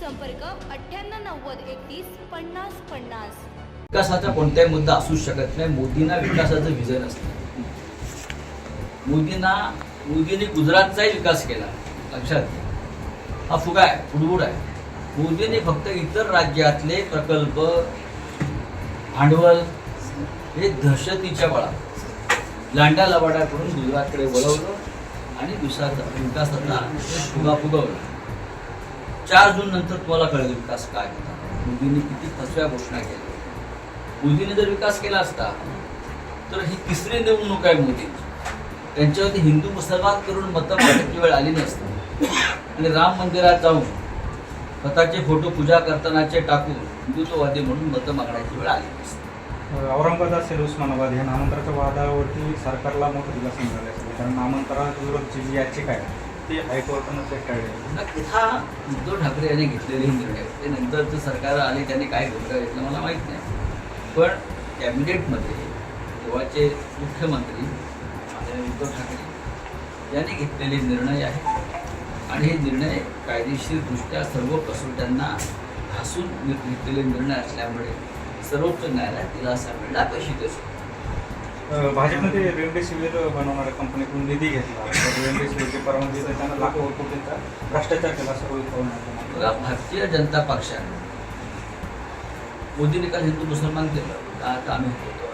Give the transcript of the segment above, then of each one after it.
संपर्क अठ्ठ्याण्णव नव्वद एकतीस पन्नास पन्नास. विकासाचा कोणताही मुद्दा असूच शकत नाही. मोदींना विकासाचं विजन असतं. मोदींना मोदींनी गुजरातचाही विकास केला. लक्षात हा फुगा आहे फुडबुड आहे. मोदींनी फक्त इतर राज्यातले प्रकल्प भांडवल हे दहशतीच्या बळा लांडा लबाडा करून गुजरातकडे वळवलं आणि विकासाचा विकासाचा फुगा फुगवला चार जून नंतर तुम्हाला कळेल विकास काय होता. मोदींनी किती फसव्या घोषणा केल्या. मोदीने जर विकास केला असता तर ही तिसरी निवडणूक आहे मोदींची त्यांच्यावरती हिंदू मुसलमान करून मतं मागण्याची वेळ आली नसती. आणि राम मंदिरात जाऊन स्वतःचे फोटो पूजा करतानाचे टाकून हिंदुत्ववादी म्हणून मतं मागण्याची वेळ आली नसते. औरंगाबाद असेल उस्मानाबाद या नामांतराच्या वादावरती सरकारला मोठं दिलासा मिळाला असेल कारण नामांतराविरोधाची जी याचिका आहे ती हायकोर्टानं फेटाळली नक्कीच हा उद्धव ठाकरे यांनी घेतलेले निर्णय. ते नंतरचं सरकार आले त्यांनी काय भूमिका घेतलं मला माहीत नाही. पण कॅबिनेटमध्ये तेव्हाचे मुख्यमंत्री उद्धव ठाकरे यांनी घेतलेले निर्णय आहेत. आणि हे निर्णय कायदेशीरदृष्ट्या सर्व कसोट्यांना घासून घेतलेले निर्णय असल्यामुळे सर्वोच्च न्यायालयात दिलासा मिळला कशी असतो भाजपमध्ये रेमडेसिवीर बनवणाऱ्या कंपनीकडून निधी घेतला. रेमडेसिवीरची परवानगी त्यांना लाखो कोटींचा भ्रष्टाचार केला सर्व भारतीय जनता पक्षाने मोदीने काल हिंदू मुसलमान केलं. का आता आम्ही होतो.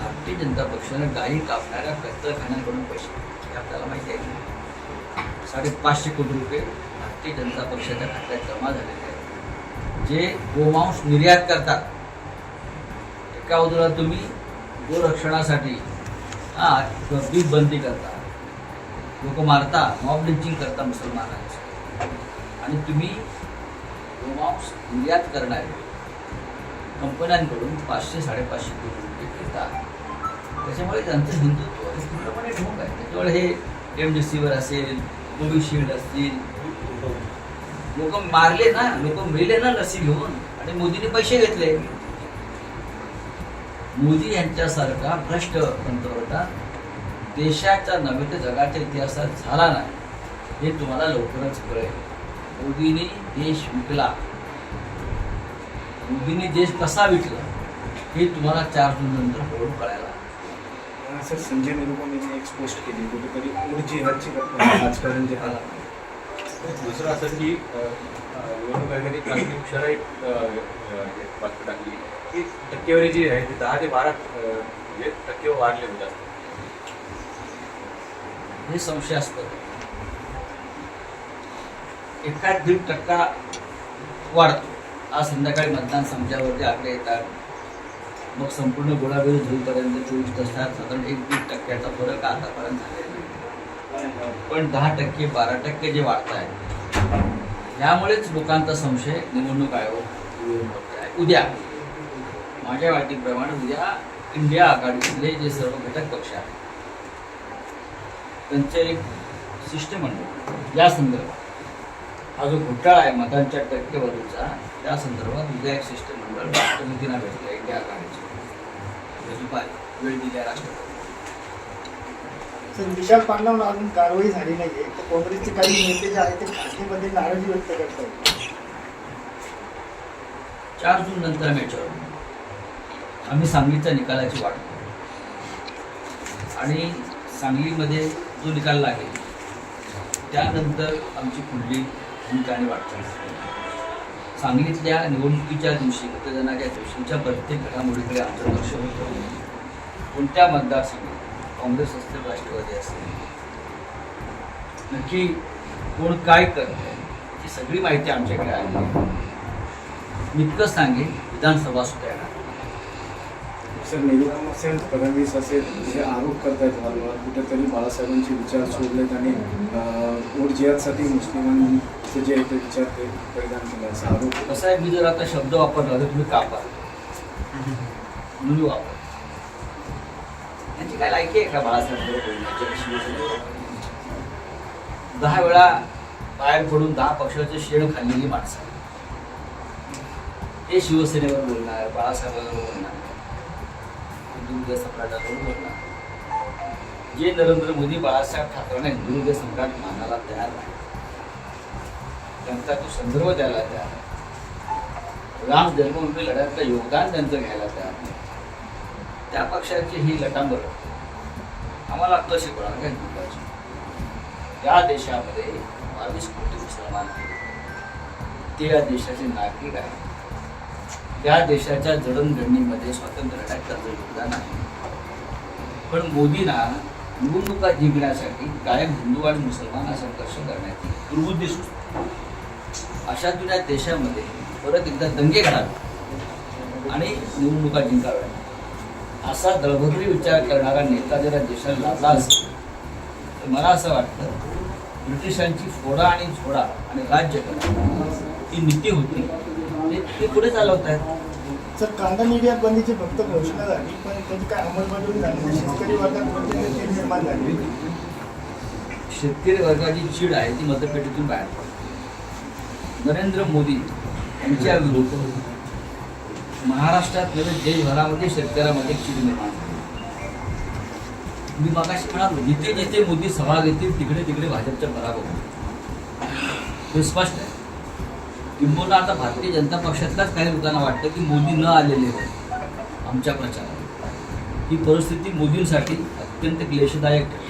भारतीय जनता पक्षाने गायी कापणाऱ्या कत्तलखान्यांकडून पैसे हे आपल्याला माहिती आहे. साडेपाचशे कोटी रुपये भारतीय जनता पक्षाच्या खात्यात जमा झालेले आहेत. जे गोमांस निर्यात करतात एका उदाहरणात तुम्ही गोरक्षणासाठी हा बीज बंदी करता लोक मारता मॉब लिंचिंग करता मुसलमानांची. आणि तुम्ही गोमांस निर्यात करणारे कंपन्यांकडून पाचशे साडेपाचशे कोटी रुपये घेता त्याच्यामुळे त्यांचं हिंदुत्व हे पूर्णपणे ठोक आहे. त्याच्यामुळे हे सीवर असेल कोविशिल्ड असतील लोक मारले ना लोक मेले ना लसी घेऊन आणि मोदीने पैसे घेतले. मोदी यांच्यासारखा भ्रष्ट पंतप्रधान देशाच्या नव्हे तर जगाच्या इतिहासात झाला नाही हे तुम्हाला लवकरच कळेल. मोदींनी देश विकला. मोदींनी देश कसा विकला हे तुम्हाला चार जून नंतर हळूहळू कळायला लागेल. असं संजय निरुपम यांनी एक पोस्ट केली कुठेतरी उर्जी ह्याची राजकारण जे आला. दुसरं असं की निवडणूक आयोगाने बातमी टाकली. की टक्केवारी जी आहे ती दहा ते बारा म्हणजे टक्के वाढले जास्त. हे संशयास्पद. एकाच दीड टक्का वाढतो. आज संध्याकाळी मतदान संपल्यावरती आकडे येतात. मग संपूर्ण गोळाबेरीज होईपर्यंत चोवीस तासात साधारण एक दीड टक्क्याचा फरक आतापर्यंत झालेला पण दहा टक्के बारा टक्के जे वाढत आहे यामुळेच लोकांचा संशय निवडणूक आयोग उद्या माझ्या वाटीप्रमाणे उद्या इंडिया आघाडीतले जे सर्व घटक पक्ष आहेत त्यांचे एक शिष्टमंडळ या संदर्भात हा जो घोटाळा आहे मतांच्या टक्केवारीचा त्या संदर्भात उद्या एक शिष्टमंडळ राष्ट्रपतींना भेटलं इंडिया आघाडीचं. वेळ दिल्या राष्ट्रपती. विशाल पाटलावर अजून कारवाई झाली नाहीये. तर काँग्रेसचे काही नेते जे आहेत ते खासगीमध्ये नाराजी व्यक्त करत आहेत चार जून नंतर बोलू. आम्ही सांगलीच्या निकालाची वाट आणि सांगलीमध्ये जो निकाल लागेल त्यानंतर आमची पुढली भूमिका आणि वाटचाल सांगलीतल्या निवडणुकीच्या दिवशी मतदानाच्या दिवशीच्या प्रत्येक घडामोडीकडे आमचं लक्ष होतं कोणत्या मतदारसंघात काँग्रेस असतील राष्ट्रवादी असेल नक्की कोण काय करतंय ही सगळी माहिती आमच्याकडे आहे. मी इतकंच सांगेन विधानसभा सुद्धा येणार. सर निरुपम असेल फडणवीस असेल जे आरोप करतायत वारंवार कुठेतरी बाळासाहेबांचे विचार सोडलेत आणि वोट जिहादसाठी मुस्लिमांचे जे ते विचार ते परिधान केले असा आरोप कसं आहे मी जर आता शब्द वापरला तर तुम्ही कापा म्हणून वापर यांची काय लायकी आहे का बाळासाहेब दहा वेळा बाहेर पडून दहा पक्षाचे शेण खाल्लेली माणसं. हे शिवसेनेवर बोलणार बाळासाहेबांवर बोलणार. हिंदू सम्राटावर बोलणार जे नरेंद्र मोदी बाळासाहेब ठाकरेंना हिंदू सम्राट मानायला तयार नाही त्यांचा तो संदर्भ द्यायला तयार राम जन्मभूमी लढ्यातलं योगदान त्यांचं घ्यायला तयार नाही. त्या पक्षाची ही लटांबर आम्हाला अक्कल शिकवणार का हिंदुत्वाची या देशामध्ये बावीस कोटी मुसलमान आहेत. ते या देशाचे नागरिक आहेत. या देशाच्या जडणघडणीमध्ये स्वातंत्र्य करणार. पण मोदींना निवडणुका जिंकण्यासाठी कायम हिंदू आणि मुसलमान संघर्ष करण्याची दुर्बुद्धी सुचते. अशा जुन्या देशामध्ये परत एकदा दंगे घडावे आणि निवडणुका जिंकाव्या असा दळभद्री विचार करणारा नेता जरा देशाला लाभला असेल तर मला असं वाटतं ब्रिटिशांची फोडा आणि झोडा आणि राज्य करा. ती नीती होती. ते पुढे चालवत आहेत सर कांदा निर्यात बंदीची फक्त घोषणा झाली पण त्याची काय अंमलबजावणी झाली शेतकरी वर्गात निर्माण झाली? शेतकरी वर्गाची चीड आहे ती मतपेटीतून बाहेर पडते. नरेंद्र मोदी यांच्या विरुद्ध महाराष्ट्रात नव्हे देशभरामध्ये शेतकऱ्यामध्ये चीड निर्माण मी मागाशी म्हणालो जिथे जिथे मोदी सभा घेतील तिकडे तिकडे भाजपचा पराभव हे स्पष्ट आहे. किंबहुना आता भारतीय जनता पक्षातल्याच काही लोकांना वाटतं की मोदी न आलेले आमच्या प्रचारात. ही परिस्थिती मोदींसाठी अत्यंत क्लेशदायक ठरली.